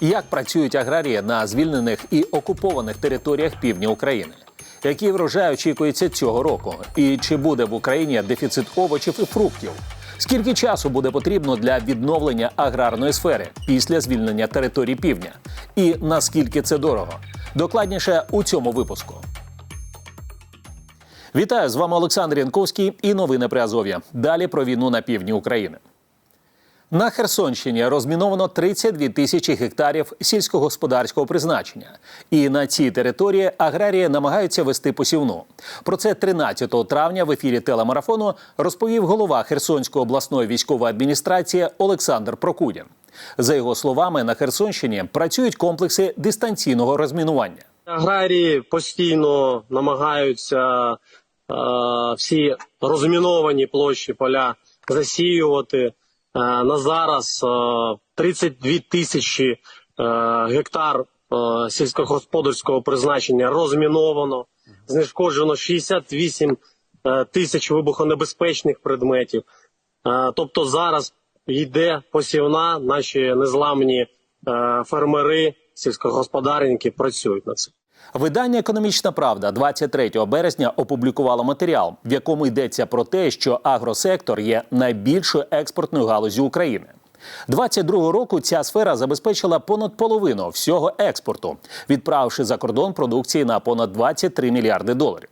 Як працюють аграрії на звільнених і окупованих територіях півдня України? Який врожай очікується цього року? І чи буде в Україні дефіцит овочів і фруктів? Скільки часу буде потрібно для відновлення аграрної сфери після звільнення територій півдня? І наскільки це дорого? Докладніше у цьому випуску. Вітаю з вами Олександр Янковський і новини при Азов'я. Далі про війну на півдні України. На Херсонщині розміновано 32 тисячі гектарів сільськогосподарського призначення. І на цій території аграрії намагаються вести посівну. Про це 13 травня в ефірі телемарафону розповів голова Херсонської обласної військової адміністрації Олександр Прокудін. За його словами, на Херсонщині працюють комплекси дистанційного розмінування. Аграрії постійно намагаються е, всі розміновані площі поля засіювати. Е, на зараз е, 32 тисячі е, гектар е, сільськогосподарського призначення розміновано, знешкоджено 68 е, тисяч вибухонебезпечних предметів. Е, тобто зараз йде посівна, наші незламні е, фермери, сільськогосподарники працюють над цим. Видання Економічна Правда 23 березня опублікувало матеріал, в якому йдеться про те, що агросектор є найбільшою експортною галузю України. 22 року ця сфера забезпечила понад половину всього експорту, відправивши за кордон продукції на понад 23 мільярди доларів.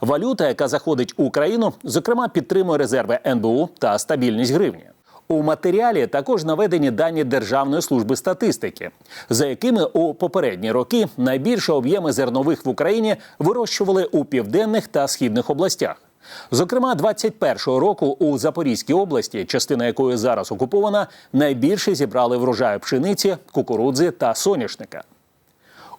Валюта, яка заходить у Україну, зокрема підтримує резерви НБУ та стабільність гривні. У матеріалі також наведені дані Державної служби статистики, за якими у попередні роки найбільше об'єми зернових в Україні вирощували у південних та східних областях. Зокрема, 21-го року у Запорізькій області, частина якої зараз окупована, найбільше зібрали врожаю пшениці, кукурудзи та соняшника.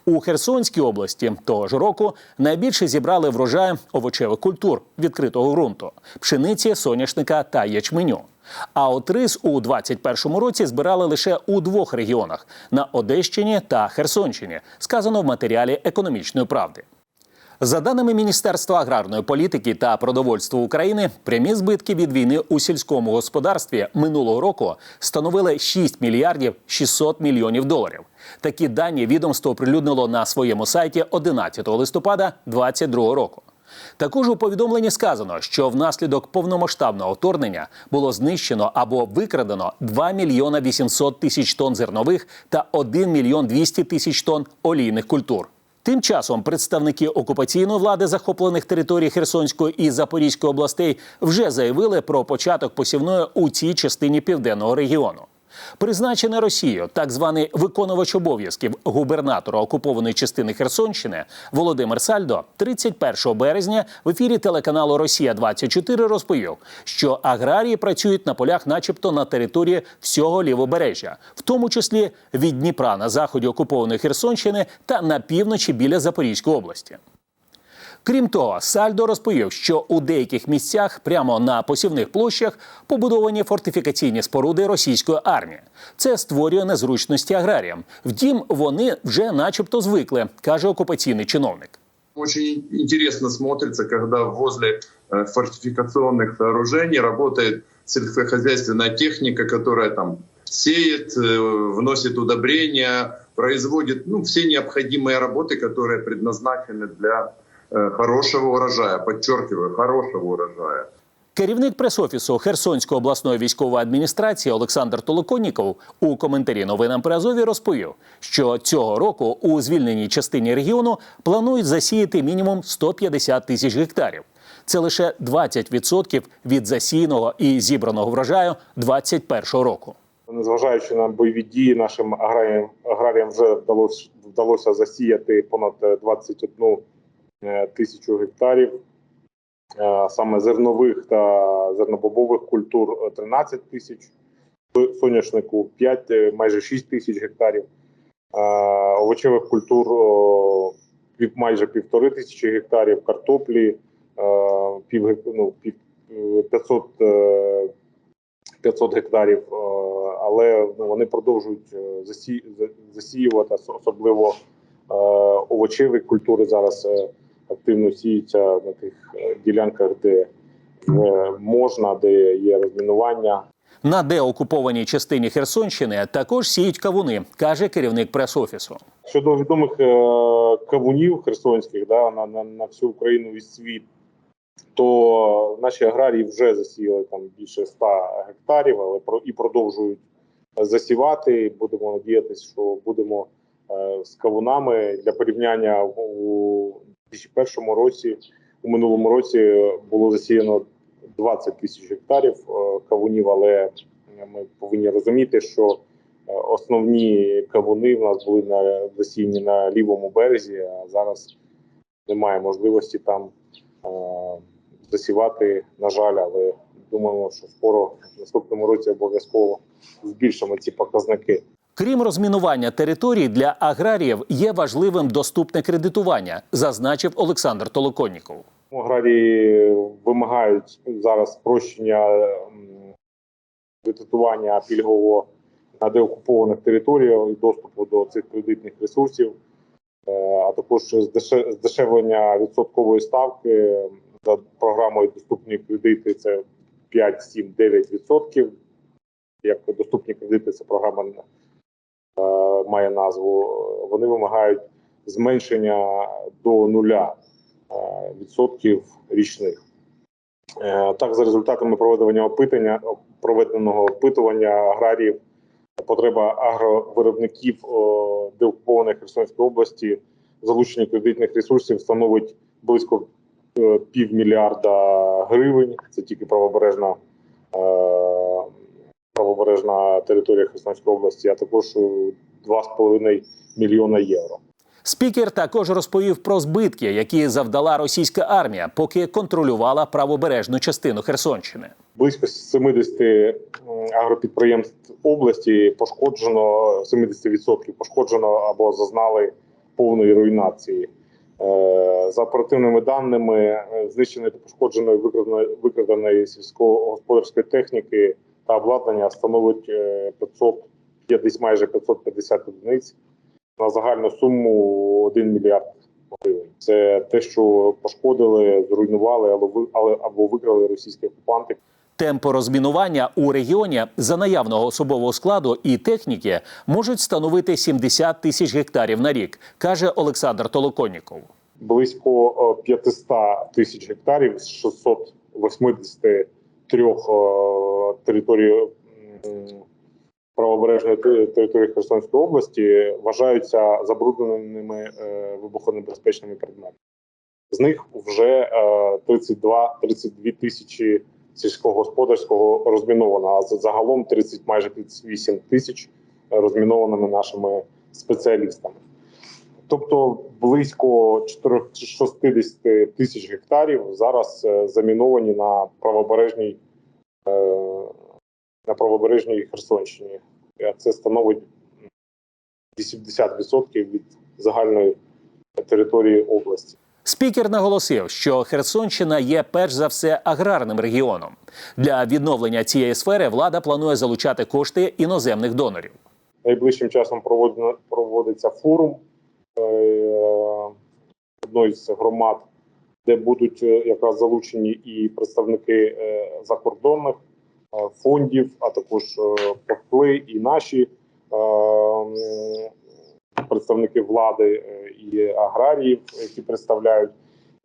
У Херсонській області того ж року найбільше зібрали врожай овочевих культур відкритого ґрунту, пшениці, соняшника та ячменю. А от рис у 21-му році збирали лише у двох регіонах на Одещині та Херсонщині, сказано в матеріалі економічної правди. За даними Міністерства аграрної політики та продовольства України, прямі збитки від війни у сільському господарстві минулого року становили 6 мільярдів 600 мільйонів доларів. Такі дані відомство оприлюднило на своєму сайті 11 листопада 2022 року. Також у повідомленні сказано, що внаслідок повномасштабного вторгнення було знищено або викрадено 2 мільйона 800 тисяч тонн зернових та 1 мільйон 200 тисяч тонн олійних культур. Тим часом представники окупаційної влади захоплених територій Херсонської і Запорізької областей вже заявили про початок посівної у цій частині південного регіону. Призначений Росією так званий виконувач обов'язків губернатора окупованої частини Херсонщини Володимир Сальдо 31 березня в ефірі телеканалу Росія 24 розповів, що аграрії працюють на полях, начебто на території всього лівобережжя, в тому числі від Дніпра на заході окупованої Херсонщини та на півночі біля Запорізької області. Крім того, Сальдо розповів, що у деяких місцях прямо на посівних площах побудовані фортифікаційні споруди російської армії. Це створює незручності аграріям. Втім, вони вже, начебто, звикли, каже окупаційний чиновник. Очень интересно смотрится, когда возле э, фортификационных сооружений работает сельскохозяйственная техника, которая там сеет, э, вносит удобрения, производит ну, все необходимые работы, которые предназначены для э, хорошего урожая. Подчеркиваю, хорошего урожая. Керівник пресофісу Херсонської обласної військової адміністрації Олександр Толоконніков у коментарі новинам при Азові розповів, що цього року у звільненій частині регіону планують засіяти мінімум 150 тисяч гектарів. Це лише 20% від засіяного і зібраного врожаю 2021 року. Незважаючи на бойові дії, нашим аграріям, аграріям вже вдалося, вдалося засіяти понад е, 21 е, тисячу гектарів. Е, Саме зернових та зернобобових культур е, 13 тисяч, соняшнику 5, е, майже 6 тисяч гектарів, Е, овочевих культур майже півтори тисячі гектарів, картоплі е, пів, ну, пів, е, 500, е, 500 гектарів, е, але ну, вони продовжують е, засі, за- засіювати, особливо е, овочеві культури зараз е, активно сіються на тих е, ділянках, де е, можна, де є розмінування. На деокупованій частині Херсонщини також сіють кавуни, каже керівник прес-офісу. Щодо відомих е, кавунів херсонських да, на, на, на всю Україну і світ, то наші аграрії вже засіяли там більше 100 гектарів, але про і продовжують засівати. Будемо надіятися, що будемо з кавунами для порівняння у 2001 році. У минулому році було засіяно 20 тисяч гектарів е, кавунів, але ми повинні розуміти, що Е, Основні кавуни в нас були на засіяні на лівому березі, а зараз немає можливості там е, засівати, на жаль, але думаємо, що скоро в наступному році обов'язково збільшимо ці показники. Крім розмінування територій для аграріїв є важливим доступне кредитування, зазначив Олександр Толоконніков. Аграрії вимагають зараз спрощення кредитування пільгового на деокупованих територіях і доступу до цих кредитних ресурсів, е, а також здеше- здешевлення відсоткової ставки за програмою доступні кредити. Це 5, 7, 9 відсотків. Як доступні кредити, це програма має назву. Вони вимагають зменшення до нуля е, відсотків річних. Е, Так, за результатами проведення опитання проведеного опитування аграріїв, потреба агровиробників деокупованої Херсонської області в залученні кредитних ресурсів становить близько е, півмільярда гривень. Це тільки правобережна, е, правобережна територія Херсонської області, а також е, 2,5 мільйона євро. Спікер також розповів про збитки, які завдала російська армія, поки контролювала правобережну частину Херсонщини. близько 70 агропідприємств області пошкоджено 70% пошкоджено або зазнали повної руйнації. Е, За оперативними даними, е, знищеної та викраденої, викраденої сільськогосподарської техніки та обладнання становить е, 500, є десь майже 550 одиниць на загальну суму 1 мільярд гривень. Це те, що пошкодили, зруйнували, або викрали російські окупанти. Темпи розмінування у регіоні за наявного особового складу і техніки можуть становити 70 тисяч гектарів на рік, каже Олександр Толоконніков. близько е, 500 тисяч гектарів з 683 е, територій правобережної території Херсонської області вважаються забрудненими е, вибухонебезпечними предметами. З них вже е, 32-32 тисячі сільськогосподарського розміновано, а за- загалом 30, майже 38 тисяч розмінованими нашими спеціалістами. Тобто близько 460 тисяч гектарів зараз е, заміновані на правобережній е, на правобережній Херсонщині. Це становить 80% від загальної території області. Спікер наголосив, що Херсонщина є перш за все аграрним регіоном. Для відновлення цієї сфери влада планує залучати кошти іноземних донорів. Найближчим часом проводиться форум одної з громад, де будуть е, якраз залучені і представники е, закордонних е, фондів, а також е, і наші е, представники влади е, і аграріїв, які представляють.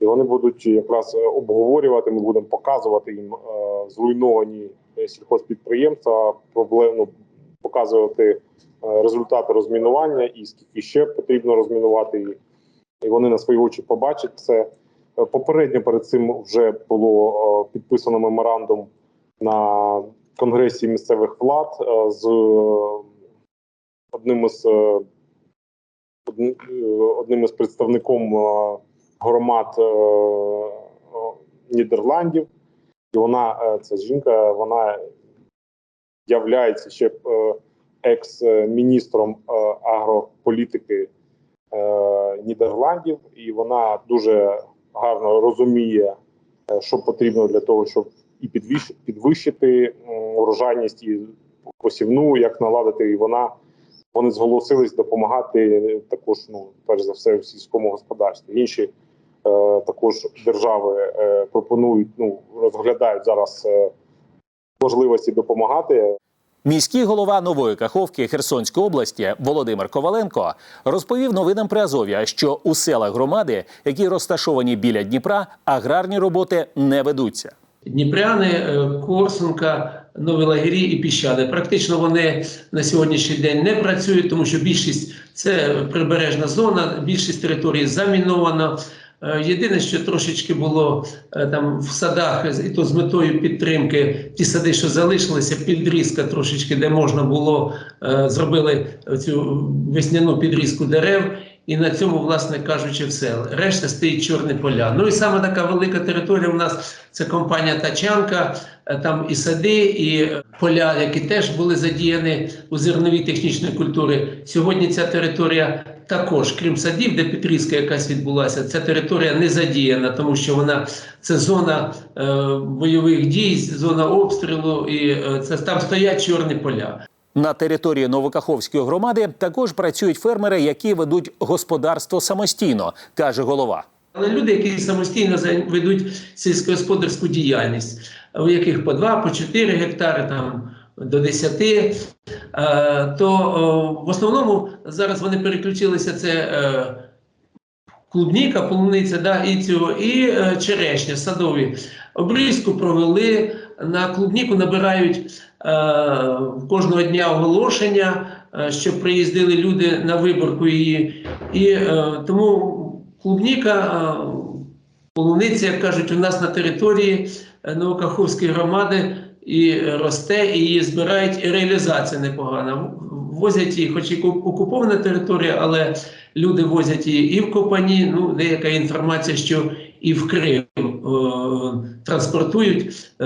І вони будуть якраз е, обговорювати. Ми будемо показувати їм е, зруйновані е, сільхозпідприємства, проблему показувати е, результати розмінування і скільки ще потрібно розмінувати їх. І вони на свої очі побачать це. Е, Попередньо перед цим вже було е, підписано меморандум на конгресі місцевих влад е, з е, одним із е, одни- е, одним із представником е, громад е, е, Нідерландів. І вона, е, ця жінка, вона являється ще е, екс-міністром е, агрополітики е, Нідерландів, і вона дуже гарно розуміє, е, що потрібно для того, щоб і підвищ- підвищити урожайність і посівну, як наладити. І вона вони зголосились допомагати також, ну перш за все, в сільському господарстві. Інші е, також держави е, пропонують, ну розглядають зараз е, можливості допомагати. Міський голова нової Каховки Херсонської області Володимир Коваленко розповів новинам при Азов'я, що у селах громади, які розташовані біля Дніпра, аграрні роботи не ведуться. Дніпряни, е, Корсунка, Нові Лагері і Піщани. Практично вони на сьогоднішній день не працюють, тому що більшість це прибережна зона, більшість території замінована. Е, Єдине, що трошечки було е, там в садах, і то з метою підтримки, ті сади, що залишилися, підрізка трошечки, де можна було, е, зробили цю весняну підрізку дерев. І на цьому, власне кажучи, все. Решта стоїть чорні поля. Ну і саме така велика територія у нас це компанія Тачанка, там і сади, і поля, які теж були задіяні у зерновій технічної культури. Сьогодні ця територія також, крім садів, де підрізка якась відбулася, ця територія не задіяна, тому що вона це зона е, бойових дій, зона обстрілу, і е, це там стоять чорні поля. На території Новокаховської громади також працюють фермери, які ведуть господарство самостійно, каже голова. Але люди, які самостійно ведуть сільськогосподарську діяльність, у яких по 2, по 4 гектари, там до 10, е, то в основному зараз вони переключилися це е, клубніка, полуниця, да, і цього, і е, черешня, садові. Обрізку провели, на клубніку набирають е, кожного дня оголошення, е, щоб приїздили люди на виборку її. І е, тому клубніка, е, полуниця, як кажуть, у нас на території е, Новокаховської громади і росте, і її збирають, і реалізація непогана. Возять її, хоч і ку- окупована територія, але люди возять її і в Копані, ну, деяка інформація, що і в Крим е, транспортують е,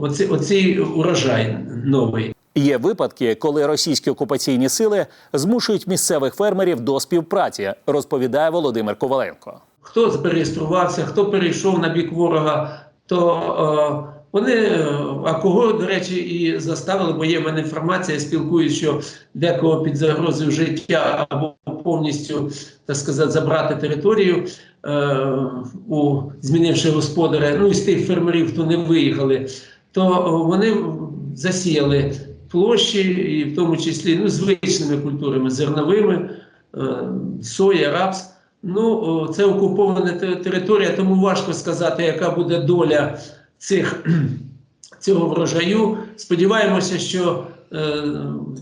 оці, оцей урожай новий. Є випадки, коли російські окупаційні сили змушують місцевих фермерів до співпраці, розповідає Володимир Коваленко. хто зареєструвався, хто перейшов на бік ворога, то е, вони, е, а кого, до речі, і заставили, бо є в мене інформація, я спілкуюсь, що декого під загрозою життя або повністю, так сказати, забрати територію, е, у, змінивши господаря, ну і з тих фермерів, хто не виїхали, то вони засіяли площі, і в тому числі ну, звичними культурами, зерновими, е, соя, рапс. Ну, це окупована те- територія, тому важко сказати, яка буде доля цих, цього врожаю. Сподіваємося, що е,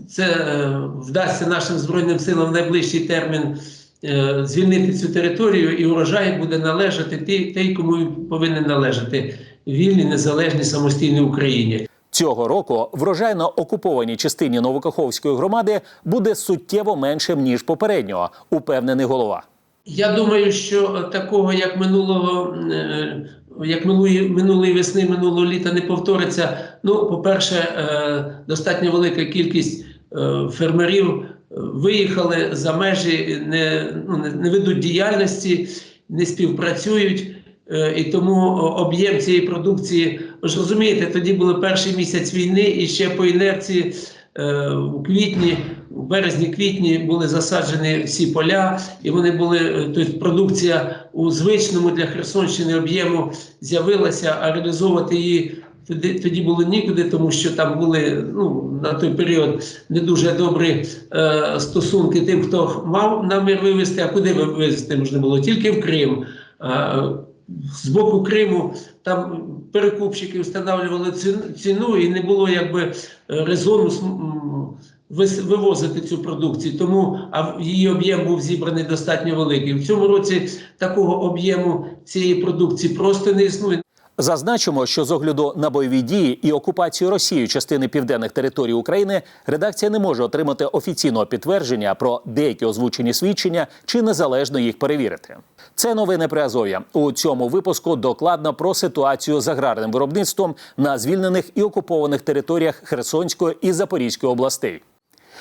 це е, вдасться нашим Збройним силам в найближчий термін е, звільнити цю територію, і урожай буде належати тій, тій, кому він повинен належати вільній, незалежній, самостійній Україні. Цього року врожай на окупованій частині Новокаховської громади буде суттєво меншим ніж попереднього, упевнений голова. Я думаю, що такого, як минулого, е, як минулої, минулої весни, минулого літа не повториться. Ну, по-перше, е, достатньо велика кількість е, фермерів е, виїхали за межі, не, ну, не, ведуть діяльності, не співпрацюють. Е, І тому об'єм цієї продукції, ви ж розумієте, тоді був перший місяць війни, і ще по інерції е, у квітні, у березні-квітні були засаджені всі поля, і вони були, е, тобто продукція у звичному для Херсонщини об'єму з'явилася, а реалізовувати її тоді, тоді було нікуди, тому що там були ну, на той період не дуже добрі е, стосунки тим, хто мав намір вивезти, а куди вивезти можна було? Тільки в Крим. Е, з боку Криму там перекупщики встановлювали ціну і не було якби е, резону вивозити цю продукцію. Тому а її об'єм був зібраний достатньо великий. В цьому році такого об'єму цієї продукції просто не існує. Зазначимо, що з огляду на бойові дії і окупацію Росією частини південних територій України редакція не може отримати офіційного підтвердження про деякі озвучені свідчення чи незалежно їх перевірити. Це новини при Азов'я. У цьому випуску докладно про ситуацію з аграрним виробництвом на звільнених і окупованих територіях Херсонської і Запорізької областей.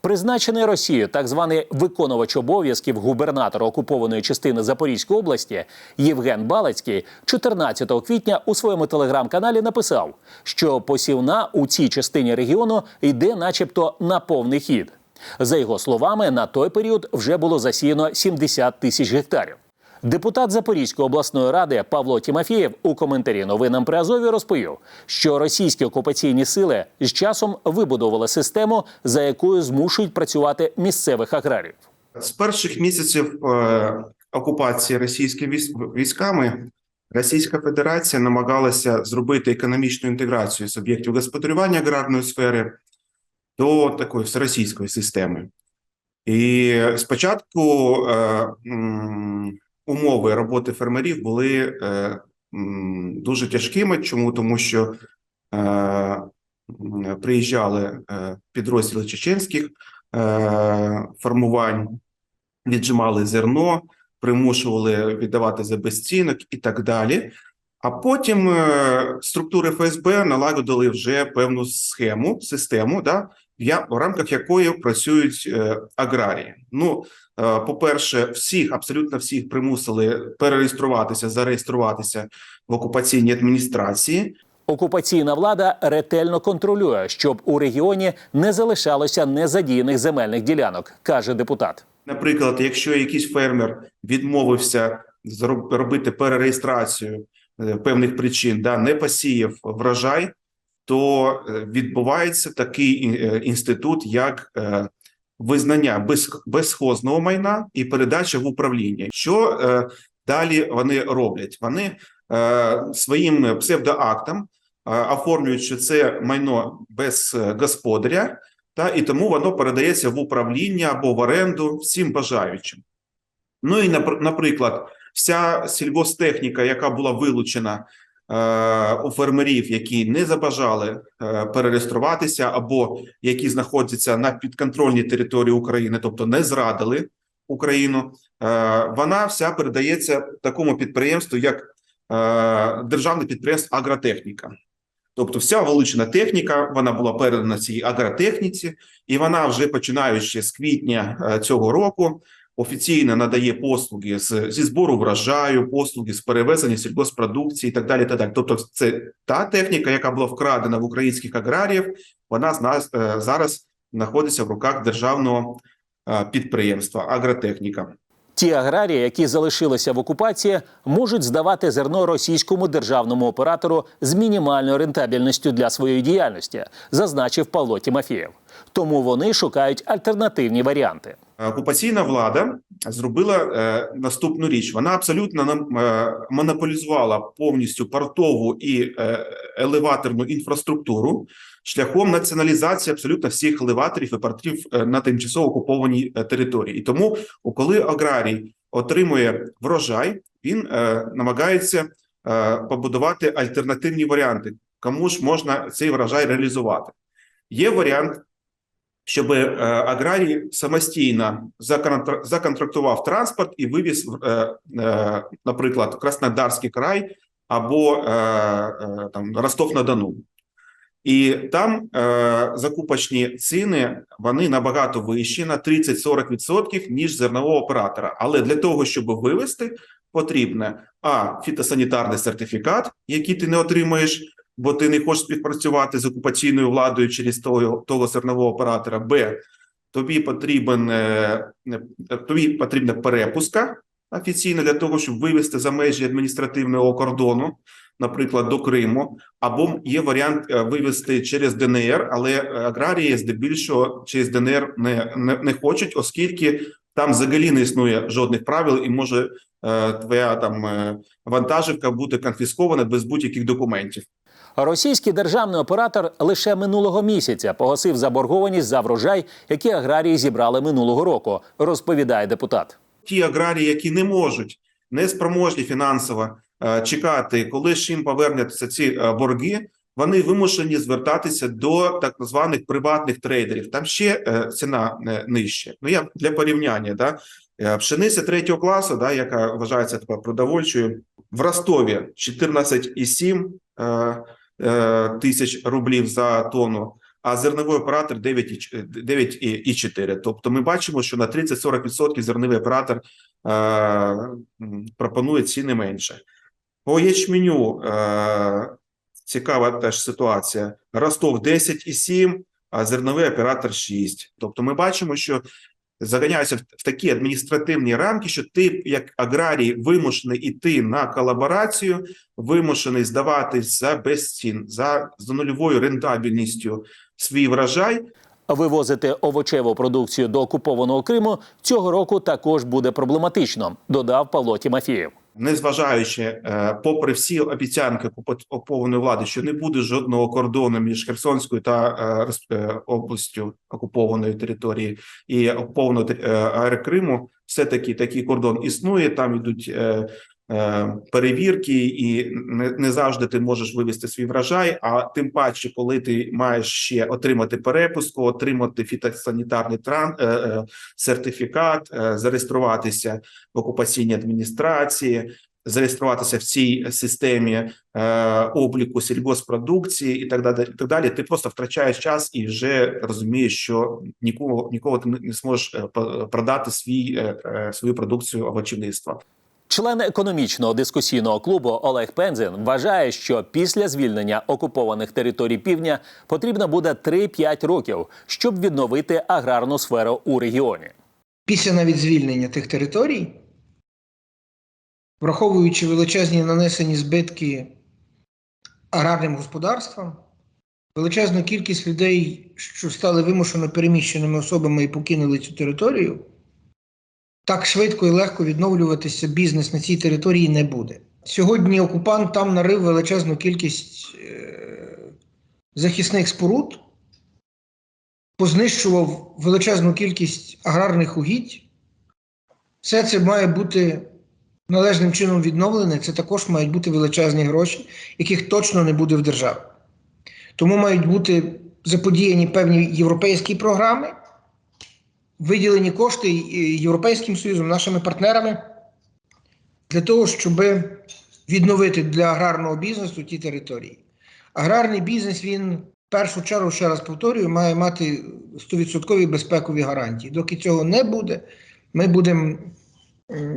Призначений Росією так званий виконувач обов'язків губернатора окупованої частини Запорізької області Євген Балацький 14 квітня у своєму телеграм-каналі написав, що посівна у цій частині регіону йде, начебто, на повний хід. За його словами, на той період вже було засіяно 70 тисяч гектарів. Депутат Запорізької обласної ради Павло Тімофєєв у коментарі новинам при Азові розповів, що російські окупаційні сили з часом вибудували систему, за якою змушують працювати місцевих аграріїв. З перших місяців е, окупації російськими військ- військами Російська Федерація намагалася зробити економічну інтеграцію суб'єктів господарювання аграрної сфери до такої всеросійської системи. І спочатку е, умови роботи фермерів були е, дуже тяжкими. Чому? Тому що е, приїжджали е, підрозділи чеченських е, формувань, віджимали зерно, примушували віддавати за безцінок і так далі. А потім е, структури ФСБ налагодили вже певну схему, систему, да, я- в рамках якої працюють е, аграрії. Ну, е, по-перше, всіх, абсолютно всіх примусили перереєструватися, зареєструватися в окупаційній адміністрації. Окупаційна влада ретельно контролює, щоб у регіоні не залишалося незадіяних земельних ділянок, каже депутат. Наприклад, якщо якийсь фермер відмовився зроб- робити перереєстрацію е, певних причин, да, не посіяв врожай, то е, відбувається такий е, інститут, як е, визнання без, безхозного майна і передача в управління. Що далі вони роблять? Вони своїм псевдоактом оформлюють, що це майно без господаря, та і тому воно передається в управління або в оренду всім бажаючим. Ну і наприклад, вся сільгостехніка, яка була вилучена у фермерів, які не забажали е, перереєструватися, або які знаходяться на підконтрольній території України, тобто не зрадили Україну, е, вона вся передається такому підприємству, як е, державне підприємство Агротехніка. Тобто, вся вилучена техніка вона була передана цій агротехніці, і вона вже починаючи з квітня е, цього року офіційно надає послуги з, зі збору врожаю, послуги з перевезення сільгоспродукції і так далі. Так далі. Тобто, це та техніка, яка була вкрадена в українських аграріїв, вона з нас е, зараз знаходиться в руках державного е, підприємства Агротехніка. Ті аграрії, які залишилися в окупації, можуть здавати зерно російському державному оператору з мінімальною рентабельністю для своєї діяльності, зазначив Павло Тімофєєв. Тому вони шукають альтернативні варіанти. Окупаційна влада зробила е, наступну річ: вона абсолютно нам, е, монополізувала повністю портову і е, елеваторну інфраструктуру шляхом націоналізації абсолютно всіх елеваторів і портів е, на тимчасово окупованій е, території. І тому, коли аграрій отримує врожай, він е, намагається е, побудувати альтернативні варіанти, кому ж можна цей врожай реалізувати. Є варіант щоб е, аграрій самостійно законтра- законтрактував транспорт і вивіз, е, е, наприклад, Краснодарський край або е, е, там Ростов-на-Дону. І там е, закупочні ціни вони набагато вищі на 30-40% ніж зернового оператора. Але для того, щоб вивести, потрібно а фітосанітарний сертифікат, який ти не отримаєш, бо ти не хочеш співпрацювати з окупаційною владою через того, того зернового оператора. Б. Тобі потрібен е, е, тобі потрібна перепуска офіційна для того, щоб вивести за межі адміністративного кордону, наприклад, до Криму, або є варіант е, вивести через ДНР, але аграрії здебільшого через ДНР не, не, не хочуть, оскільки там взагалі не існує жодних правил, і може твоя там вантажівка бути конфіскована без будь-яких документів. Російський державний оператор лише минулого місяця погасив заборгованість за врожай, який аграрії зібрали минулого року, розповідає депутат. ті аграрії, які не можуть, не спроможні фінансово е, чекати, коли ж їм повернуться ці е, борги, вони вимушені звертатися до так званих приватних трейдерів. Там ще е, ціна е, нижча. Ну я для порівняння, да пшениця третього класу, да, яка вважається тепер продовольчою, в Ростові 14,7 е, е, тисяч рублів за тонну. а зерновий оператор 9,4. 9,4. Тобто ми бачимо, що на 30-40% зерновий оператор е, пропонує ціни менше. По ячменю е, цікава теж ситуація. Ростов 10,7, а зерновий оператор 6. Тобто ми бачимо, що заганяються в, такі адміністративні рамки, що ти, як аграрій, вимушений іти на колаборацію, вимушений здавати за безцін, за, за нульовою рентабельністю свій врожай, Вивозити овочеву продукцію до окупованого Криму цього року також буде проблематично, додав Павло Тімофєєв. Незважаючи, е, попри всі обіцянки окупованої влади, що не буде жодного кордону між Херсонською та е, е, областю окупованої території і окупованого е, все таки такий кордон існує. Там йдуть перевірки, і не, не завжди ти можеш вивести свій врожай. А тим паче, коли ти маєш ще отримати перепуску, отримати фітосанітарний тран, е, е, сертифікат, е, зареєструватися в окупаційній адміністрації, зареєструватися в цій системі е, обліку сільгоспродукції і так далі. І так далі. Ти просто втрачаєш час і вже розумієш, що нікого нікого ти не- зможеш е, продати свій е, е, свою продукцію овочівництва. Член економічного дискусійного клубу Олег Пензин вважає, що після звільнення окупованих територій півдня потрібно буде 3-5 років, щоб відновити аграрну сферу у регіоні. після навіть звільнення тих територій, враховуючи величезні нанесені збитки аграрним господарствам, величезну кількість людей, що стали вимушено переміщеними особами і покинули цю територію, так швидко і легко відновлюватися бізнес на цій території не буде. Сьогодні окупант там нарив величезну кількість е, захисних споруд, познищував величезну кількість аграрних угідь. Все це має бути належним чином відновлене. Це також мають бути величезні гроші, яких точно не буде в державі. Тому мають бути заподіяні певні європейські програми, виділені кошти Європейським Союзом, нашими партнерами для того, щоб відновити для аграрного бізнесу ті території. Аграрний бізнес він в першу чергу, ще раз повторюю, має мати 100% безпекові гарантії. Доки цього не буде, ми будемо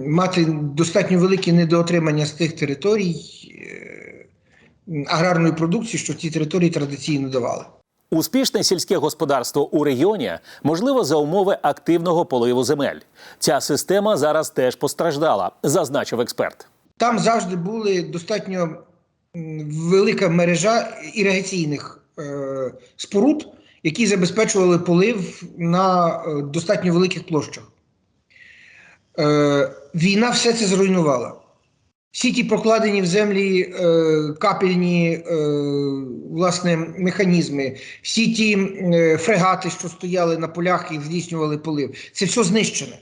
мати достатньо великі недоотримання з тих територій е, аграрної продукції, що ті території традиційно давали. Успішне сільське господарство у регіоні можливо за умови активного поливу земель. Ця система зараз теж постраждала, зазначив експерт. Там завжди були достатньо велика мережа іригаційних е, споруд, які забезпечували полив на е, достатньо великих площах. Е, війна все це зруйнувала. Всі ті прокладені в землі е, капельні е, власне, механізми, всі ті е, фрегати, що стояли на полях і здійснювали полив, це все знищене.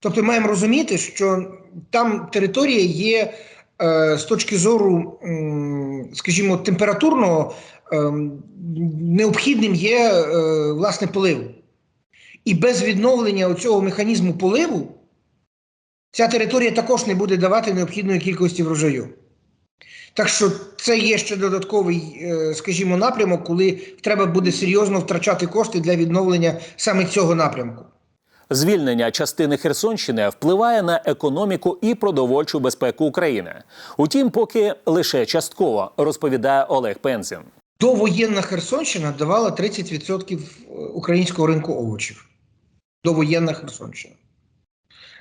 Тобто маємо розуміти, що там територія є е, з точки зору, м, скажімо, температурного ем, необхідним є е, власне полив. І без відновлення цього механізму поливу ця територія також не буде давати необхідної кількості врожаю. Так що це є ще додатковий, е, скажімо, напрямок, коли треба буде серйозно втрачати кошти для відновлення саме цього напрямку. Звільнення частини Херсонщини впливає на економіку і продовольчу безпеку України. Утім, поки лише частково, розповідає Олег Пензин. Довоєнна Херсонщина давала 30% українського ринку овочів. Довоєнна Херсонщина.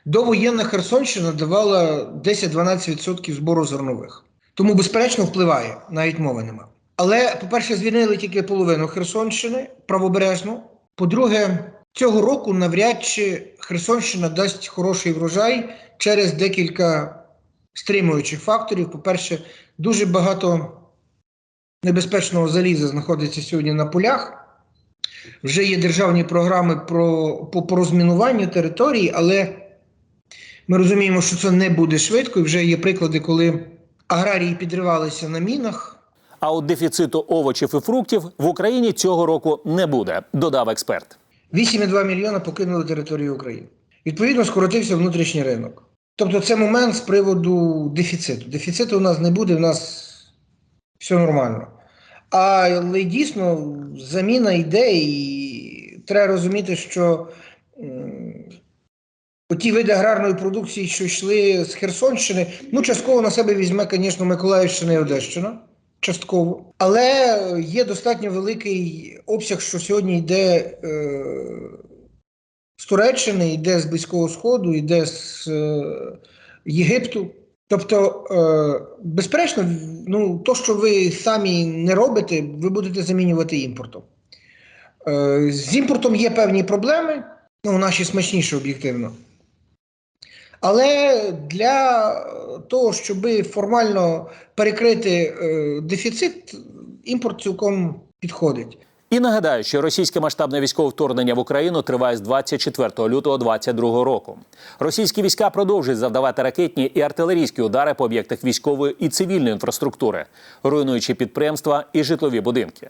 Довоєнна Херсонщина давала 10-12% збору зернових. Тому, безперечно, впливає, навіть мови нема. Але, по-перше, звільнили тільки половину Херсонщини правобережну. По-друге, цього року навряд чи Херсонщина дасть хороший врожай через декілька стримуючих факторів. По-перше, дуже багато небезпечного заліза знаходиться сьогодні на полях. Вже є державні програми про, по, по розмінуванню територій, але ми розуміємо, що це не буде швидко. І вже є приклади, коли аграрії підривалися на мінах. А от дефіциту овочів і фруктів в Україні цього року не буде, додав експерт. 8,2 мільйона покинули територію України. Відповідно, скоротився внутрішній ринок. Тобто, це момент з приводу дефіциту. Дефіциту у нас не буде, у нас все нормально. Але дійсно заміна йде, і треба розуміти, що м, ті види аграрної продукції, що йшли з Херсонщини, ну, частково на себе візьме, звісно, Миколаївщина і Одещина. Частково. Але є достатньо великий обсяг, що сьогодні йде е, з Туреччини, йде з Близького Сходу, йде з е, Єгипту. Тобто, е, безперечно, ну, то, що ви самі не робите, ви будете замінювати імпортом. Е, з імпортом є певні проблеми, ну, наші смачніші об'єктивно. Але для того, щоб формально перекрити е, дефіцит, імпорт цілком підходить. І нагадаю, що російське масштабне військове вторгнення в Україну триває з 24 лютого 2022 року. Російські війська продовжують завдавати ракетні і артилерійські удари по об'єктах військової і цивільної інфраструктури, руйнуючи підприємства і житлові будинки.